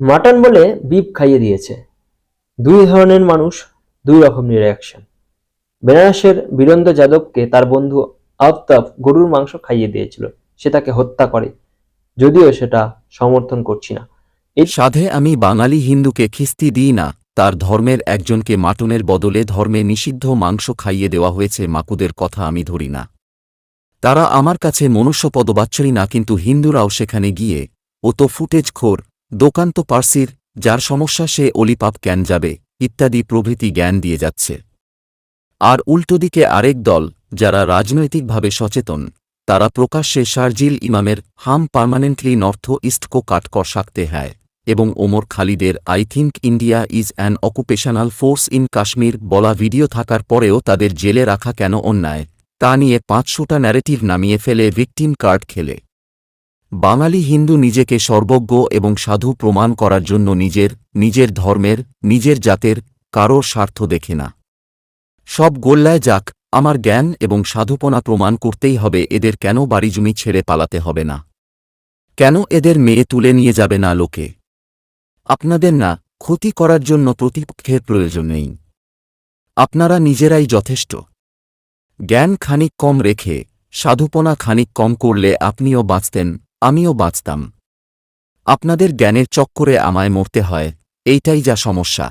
Mutton বলে beep খাইয়ে দিয়েছে। দুই ধরনের মানুষ, দুই রকম রিয়াকশন বেনারসের বীরেন্দ্র যাদবকে তার বন্ধু আফতাব গরুর মাংস খাইয়ে দিয়েছিল। সে তাকে হত্যা করে। যদিও সেটা সমর্থন করছি না। এর সাধে আমি বাঙালি হিন্দুকে খিস্তি দিই না। তার ধর্মের একজনকে মাটনের বদলে ধর্মে নিষিদ্ধ মাংস খাইয়ে দেওয়া হয়েছে মাকুদের কথা আমি ধরি না। তারা আমার কাছে মনুষ্য পদবাচ্চরী না, কিন্তু হিন্দুরাও সেখানে গিয়ে ও তো ফুটেজ খোর দোকান তো পার্সির, যার সমস্যা সে অলিপাপ জ্ঞান যাবে, ইত্যাদি প্রভৃতি জ্ঞান দিয়ে যাচ্ছে। আর উল্টোদিকে আরেক দল, যারা রাজনৈতিকভাবে সচেতন, তারা প্রকাশ্যে শারজিল ইমামের হাম পার্মানেন্টলি নর্থ ইস্ট কো কাট সাকতে হ্যায়, এবং ওমর খালিদের I think India is an occupational force in Kashmir বলা ভিডিও থাকার পরেও তাদের জেলে রাখা কেন অন্যায়, তা নিয়ে পাঁচশোটা ন্যারেটিভ নামিয়ে ফেলে ভিকটিম কার্ড খেলে। বাঙালি হিন্দু নিজেকে সর্বজ্ঞ এবং সাধু প্রমাণ করার জন্য নিজের নিজের ধর্মের, নিজের জাতের কারোর স্বার্থ দেখে না। সব গোল্লায় যাক, আমার জ্ঞান এবং সাধুপনা প্রমাণ করতেই হবে এদের কেন বাড়িজমি ছেড়ে পালাতে হবে না। কেন এদের মেয়ে তুলে নিয়ে যাবে না লোকে? আপনাদের না, ক্ষতি করার জন্য প্রতিপক্ষের প্রয়োজন নেই। আপনারা নিজেরাই যথেষ্ট। জ্ঞান খানিক কম রেখে, সাধুপনা খানিক কম করলে আপনিও বাঁচতেন আমিও বাঁচতাম। আপনাদের জ্ঞানের চক্করে আমায় মরতে হয় এইটাই যা সমস্যা।